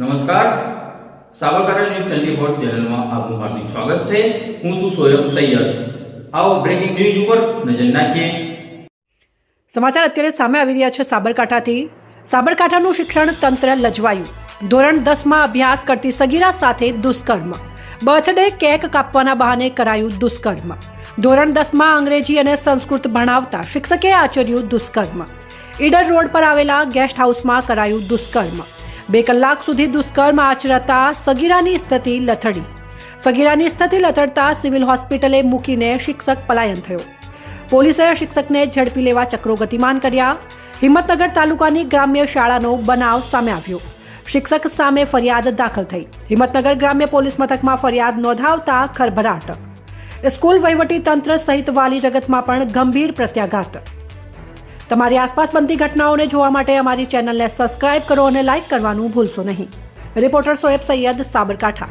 નમસ્કાર. Sabarkantha news twenty four ચેનલમાં આપનું હાર્દિક સ્વાગત છે. હું છું સોયબ સૈયદ. આવો બ્રેકિંગ ન્યૂઝ ઉપર નજર નાખીએ. સમાચાર અત્યારે સામે આવી રહ્યા છે સાબરકાંઠાથી. સાબરકાંઠાનું શિક્ષણ તંત્ર લજવાયું. ધોરણ દસમાં અભ્યાસ કરતી સગીરા સાથે દુષ્કર્મ. બર્થડે કેક કાપવાના બહાને કરાયું દુષ્કર્મ. ધોરણ દસમાં અંગ્રેજી અને સંસ્કૃત ભણાવતા શિક્ષકે આચર્યું દુષ્કર્મ. ઈડર રોડ પર આવેલા ગેસ્ટ હાઉસમાં કરાયું દુષ્કર્મ. બે કલાક સુધી દુષ્કર્મ આચરતા સગીરાની સ્થિતિ લથડી. સગીરાની સ્થિતિ લથડતા સિવિલ હોસ્પિટલે મૂકીને શિક્ષક પલાયન થયો. પોલીસે શિક્ષકને ઝડપી લેવા ચક્રો ગતિમાન કર્યા. હિંમતનગર તાલુકાની ગ્રામ્ય શાળાનો બનાવ સામે આવ્યો. શિક્ષક સામે ફરિયાદ દાખલ થઈ. હિંમતનગર ગ્રામ્ય પોલીસ મથકમાં ફરિયાદ નોંધાવતા ખરભરાટ. સ્કૂલ વહીવટી તંત્ર સહિત વાલી જગતમાં પણ ગંભીર પ્રત્યાઘાત. તમારી આસપાસ બનતી ઘટનાઓને જોવા માટે અમારી ચેનલને સબસ્ક્રાઇબ કરો અને લાઇક કરવાનું ભૂલશો નહીં. રિપોર્ટર સોએબ સૈયદ સાબરકાંઠા.